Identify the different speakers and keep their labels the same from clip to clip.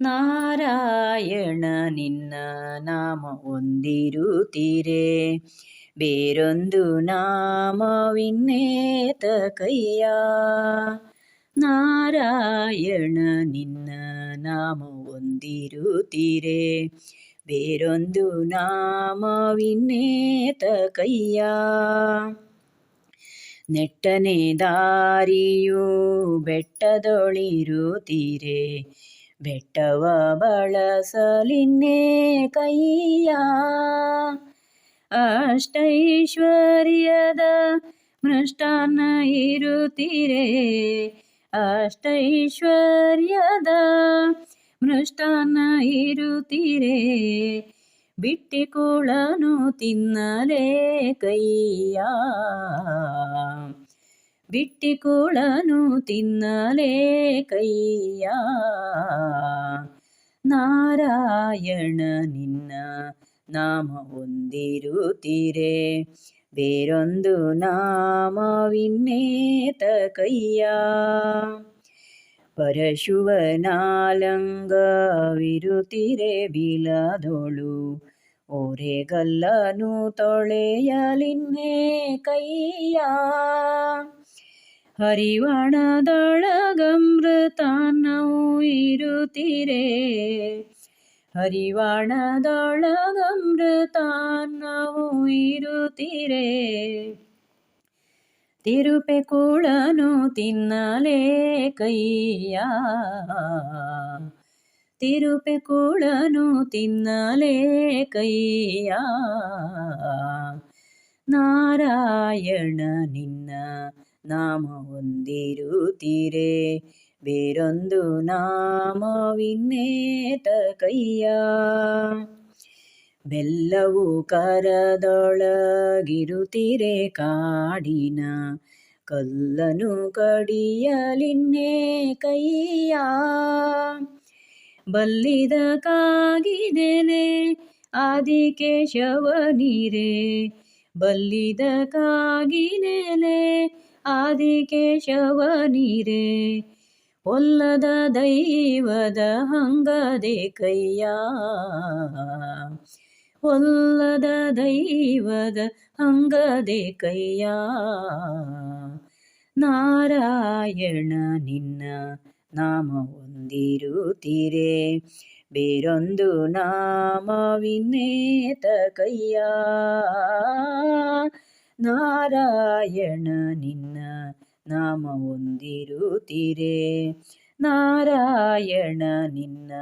Speaker 1: ನಾರಾಯಣ ನಿನ್ನ ನಾಮ ಹೊಂದಿರುತ್ತೀರೆ ಬೇರೊಂದು ನಾಮವಿನ್ನೇತ ಕೈಯ ನಾರಾಯಣ ನಿನ್ನ ನಾಮ ಹೊಂದಿರುತ್ತೀರೆ ಬೇರೊಂದು ನಾಮವಿನ್ನೇತ ಕೈಯ ನೆಟ್ಟನೆ ದಾರಿಯು ಬೆಟ್ಟದೊಳಿರುತ್ತೀರೆ ಬೆಟ್ಟವ ಬಳಸಲಿನ್ನೇ ಕೈಯ ಅಷ್ಟೈಶ್ವರ್ಯದ ಮೃಷ್ಟಾನ್ನ ಇರುತ್ತೀರೆ. ಅಷ್ಟೈಶ್ವರ್ಯದ ಮೃಷ್ಟಾನ್ನ ಇರುತ್ತೀರೆ. ಬಿಟ್ಟಿಕುಳನು ತಿನ್ನಲೇ ಕೈಯ ಬಿಟ್ಟಿಕುಳನು ತಿನ್ನಲೇ ಕೈಯ ನಾರಾಯಣ ನಿನ್ನ ನಾಮ ಹೊಂದಿರುತ್ತೀರೆ ಬೇರೊಂದು ನಾಮವಿನ್ನೇತ ಕೈಯ ಪರಶುವನಾಲಂಗವಿರುತ್ತಿರೆ ಬಿಲದೊಳು ಓರೆಗಲ್ಲನು ತೊಳೆಯಲಿನ್ನೇ ಕೈಯ ಹರಿವಾಣದೊಳಗಮೃತಾನ್ನವು ಇರುತ್ತೀರೆ? ಹರಿವಾಣದೊಳಗಮೃತಾನ್ನವು ಇರುತ್ತಿರೇ? ತಿರುಪೆ ಕೂಳನು ತಿನ್ನಲೇ ಕೈಯ. ತಿರುಪೆ ಕೂಳನು ತಿನ್ನಲೇ ಕೈಯ. ನಾರಾಯಣ ನಿನ್ನ ನಾಮ ಹೊಂದಿರುತ್ತೀರೆ ಬೇರೊಂದು ನಾಮವಿನ್ನೇತ ಕೈಯ. ಬೆಲ್ಲವು ಕರದೊಳಗಿರುತ್ತೀರೆ ಕಾಡಿನ. ಕಲ್ಲನು ಕಡಿಯಲಿನ್ನೇ ಕೈಯ. ಬಲ್ಲಿದ ಕಾಗಿದೆಲೆ ಆದಿಕೇಶವ ನೀರೆ. ಬಲ್ಲಿದ ಕಾಗಿನೆಲೆ ಆದಿಕೇಶವ ನೀರೆ, ಒಲ್ಲದ ದೈವದ ಹಂಗದೆ ಕೈಯ. ಒಲ್ಲದ ದೈವದ ಹಂಗದೆ ಕೈಯ. ನಾರಾಯಣ ನಿನ್ನ ನಾಮ ಹೊಂದಿರುತ್ತೀರೆ, ಬೇರೊಂದು ನಾಮವಿನ್ನೇತ ಕೈಯ. ನಾರಾಯಣ ನಿನ್ನ ನಾಮ ಹೊಂದಿರುತ್ತೀರೆ. ನಾರಾಯಣ ನಿನ್ನ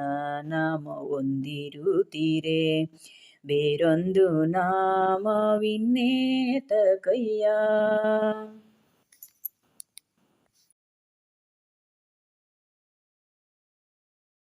Speaker 1: ನಾಮ ಹೊಂದಿರುತ್ತೀರೆ. ಬೇರೊಂದು ನಾಮವಿನ್ನೇತ ಕೈಯ.